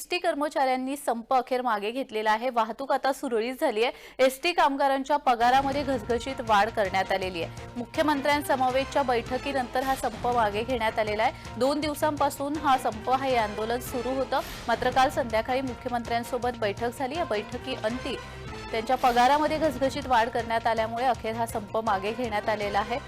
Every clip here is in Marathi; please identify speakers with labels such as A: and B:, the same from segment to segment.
A: एसटी कर्मचाऱ्यांनी संप अखेर मागे घेतलेला आहे. वाहतूक आता सुरळीत झाली आहे. एसटी कामगारांच्या पगारामध्ये घसघशीत वाढ करण्यात आलेली आहे. मुख्यमंत्र्यांसमवेतच्या बैठकीनंतर हा संप मागे घेण्यात आलेला आहे. दोन दिवसांपासून हा संप हे आंदोलन सुरू होतं. मात्र काल संध्याकाळी मुख्यमंत्र्यांसोबत बैठक झाली. या बैठकी अंती त्यांच्या पगारामध्ये घसघशीत वाढ करण्यात आल्यामुळे अखेर हा संप मागे घेण्यात आलेला आहे.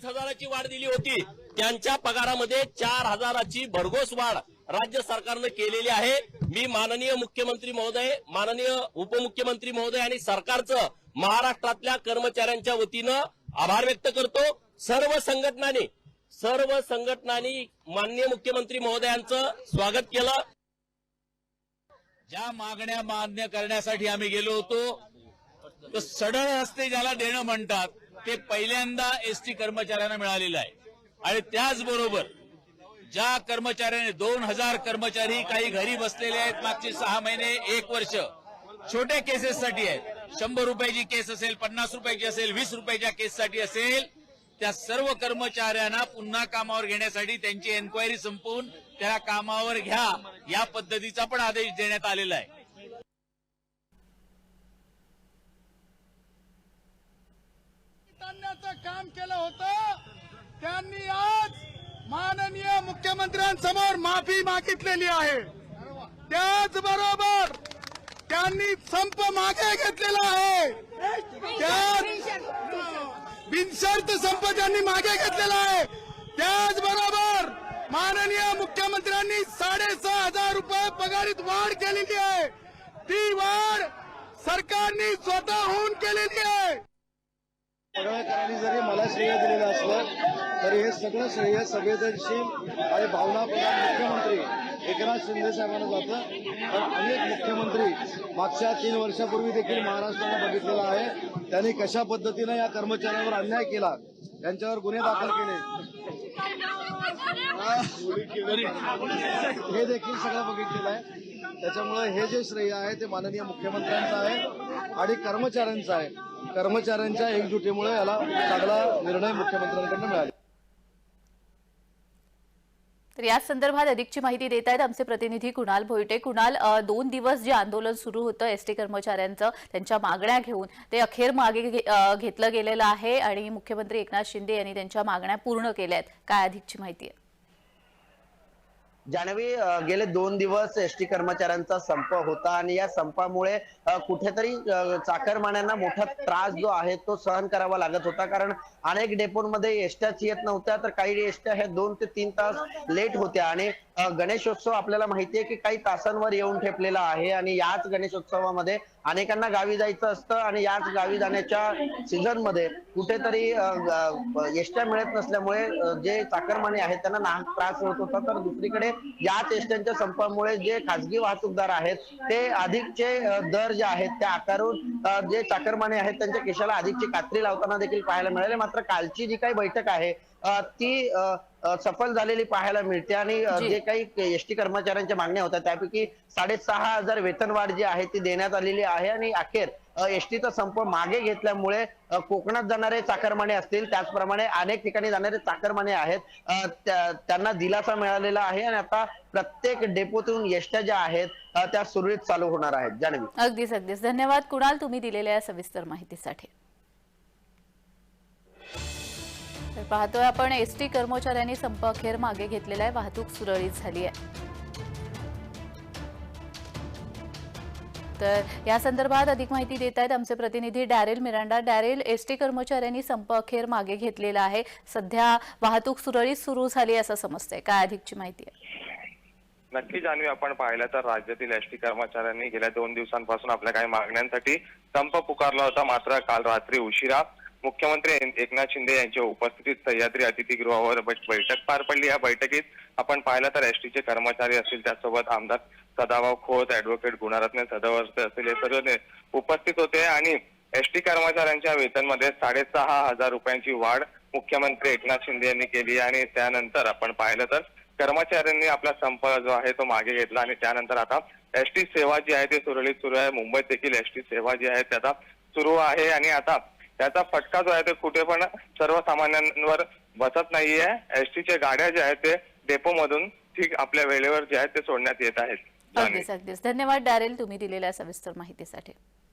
B: अडीच हजाराची वाढ दिली होती. त्यांच्या पगारामध्ये चार हजाराची भरघोस वाढ राज्य सरकारनं केलेली आहे. मी माननीय मुख्यमंत्री महोदय माननीय उपमुख्यमंत्री महोदय आणि सरकारचं महाराष्ट्रातल्या कर्मचाऱ्यांच्या वतीनं आभार व्यक्त करतो. सर्व संघटनांनी सर्व संघटनांनी माननीय मुख्यमंत्री महोदयांचं स्वागत केलं.
C: ज्या मागण्या मान्य करण्यासाठी आम्ही गेलो होतो तर सडळ रस्ते ज्याला देणं म्हणतात ते पहिल्यांदा एसटी कर्मचाऱ्यांना मिळालेलं आहे. आणि त्याचबरोबर ज्या कर्मचाऱ्याने दोन हजार कर्मचारी काही घरी बसलेले आहेत मागचे सहा महिने एक वर्ष छोट्या केसेससाठी आहेत. शंभर रुपयाची केस असेल पन्नास रुपयाची असेल वीस रुपयाच्या केससाठी असेल त्या सर्व कर्मचाऱ्यांना पुन्हा कामावर घेण्यासाठी त्यांची एन्क्वायरी संपवून त्या कामावर घ्या या पद्धतीचा पण आदेश देण्यात आलेला आहे.
D: आणण्याचं काम केलं होतं त्यांनी आज माननीय मुख्यमंत्र्यांसमोर माफी मागितलेली आहे. त्याचबरोबर त्यांनी संप मागे घेतलेला आहे. त्याच बिनशर्त संप त्यांनी मागे घेतलेला आहे. त्याचबरोबर माननीय मुख्यमंत्र्यांनी साडेसहा हजार रुपये पगारीत वाढ केलेली आहे. ती वाढ सरकारने स्वतःहून केलेली
E: पडळकरांनी जरी मला श्रेय दिलेलं असलं तरी हे सगळं श्रेय संवेदनशील आणि भावनाप्रधान मुख्यमंत्री एकनाथ शिंदे साहेबांना जातं. पण अनेक मुख्यमंत्री मागच्या तीन वर्षापूर्वी देखील महाराष्ट्रानं बघितलेलं आहे. त्यांनी कशा पद्धतीनं या कर्मचाऱ्यांवर अन्याय केला त्यांच्यावर गुन्हे दाखल केले. हे देखील सगळं बघितलेलं आहे. त्याच्यामुळे हे जे श्रेय आहे ते माननीय मुख्यमंत्र्यांचं आहे आणि कर्मचाऱ्यांचं आहे. कर्मचाऱ्यांच्या एकजुटीमुळे याला चांगला निर्णय मुख्यमंत्र्यांकडून मिळाला.
A: तर या संदर्भात अधिकची माहिती देत आहेत आमचे प्रतिनिधी कुणाल भोईटे. कुणाल दोन दिवस जे आंदोलन सुरू होतं एसटी कर्मचाऱ्यांचं त्यांच्या मागण्या घेऊन ते अखेर मागे घेतलं गेलेलं आहे आणि मुख्यमंत्री एकनाथ शिंदे यांनी त्यांच्या मागण्या पूर्ण केल्या आहेत काय अधिकची माहिती आहे?
F: जानवी गेले दोन दिवस एसटी कर्मचाऱ्यांचा संप होता आणि या संपामुळे कुठेतरी चाकरमान्यांना मोठा त्रास जो आहे तो सहन करावा लागत होता. कारण अनेक डेपोमध्ये एसट्याच येत नव्हत्या तर काही एसट्या ह्या दोन ते तीन तास लेट होत्या आणि गणेशोत्सव आपल्याला माहिती आहे की काही तासांवर येऊन ठेपलेला आहे आणि याच गणेशोत्सवामध्ये अनेकांना गावी जायचं असतं आणि याच गावी जाण्याच्या सीझनमध्ये कुठेतरी एसट्या मिळत नसल्यामुळे जे चाकरमाने आहेत त्यांना नाहक त्रास होत होता. तर दुसरीकडे याच एसट्यांच्या संपामुळे जे खासगी वाहतूकदार आहेत ते अधिकचे दर जे आहेत ते आकारून जे चाकरमाने आहेत त्यांच्या केशाला अधिकची कात्री लावताना देखील पाहायला मिळाले. मात्र कालची जी काही बैठक आहे ती सफल झालेली पाहायला मिळते आणि
A: जी.
F: काही एसटी कर्मचाऱ्यांच्या मागण्या होत्या त्यापैकी साडेसहा हजार वेतनवाढ जी आहे ती देण्यात आलेली आहे आणि अखेर एसटीचा संप मागे घेतल्यामुळे कोकणात जाणारे चाकरमाने असतील त्याचप्रमाणे अनेक ठिकाणी जाणारे चाकरमाने आहेत त्यांना दिलासा मिळालेला आहे आणि आता प्रत्येक डेपोतून एसट्या ज्या आहेत त्या सुरळीत चालू होणार आहेत. जाणवी
A: अगदीच अगदीच. धन्यवाद. कुणाल तुम्ही दिलेल्या सविस्तर माहितीसाठी. पाहतोय आपण एस टी कर्मचाऱ्यांनी संप अखेर मागे घेतलेला आहे. वाहतूक सुरळीत झाली आहे. तर या संदर्भात अधिक माहिती देत आहेत आमचे प्रतिनिधी Darrel Miranda. Darrel S T कर्मचाऱ्यांनी संप अखेर मागे घेतलेला आहे. सध्या वाहतूक सुरळीत सुरू झाली असं समजतंय. काय अधिकची माहिती आहे?
G: नक्की जाणवी आपण पाहिलं तर राज्यातील एसटी कर्मचाऱ्यांनी गेल्या दोन दिवसांपासून आपल्या काही मागण्यांसाठी संप पुकारला होता. मात्र काल रात्री उशिरा मुख्यमंत्री एकनाथ शिंदे यांच्या उपस्थितीत सह्याद्री अतिथीगृहावर बैठक पार पडली. या बैठकीत आपण पाहिलं तर एसटीचे कर्मचारी असतील त्यासोबत आमदार सदाभाऊ खोत ऍडव्होकेट गुणारत्न सदावर्ते असतील हे सर्व उपस्थित होते. आणि एसटी कर्मचाऱ्यांच्या वेतनमध्ये साडेसहा हजार रुपयांची वाढ मुख्यमंत्री एकनाथ शिंदे यांनी केली आणि त्यानंतर आपण पाहिलं तर कर्मचाऱ्यांनी आपला संप जो आहे तो मागे घेतला. आणि त्यानंतर आता एसटी सेवा जी आहे ती सुरळीत सुरू आहे. मुंबईत देखील एसटी सेवा जी आहे ती आता सुरू आहे. आणि आता त्याचा फटका जो आहे ते कुठे पण सर्वसामान्यांवर बसत नाहीये. एसटीच्या गाड्या ज्या आहेत ते डेपो मधून ठीक आपल्या वेळेवर जे आहेत ते सोडण्यात येत आहेत.
A: अगदीच अगदीच. धन्यवाद डॅरेल तुम्ही दिलेल्या सविस्तर माहितीसाठी.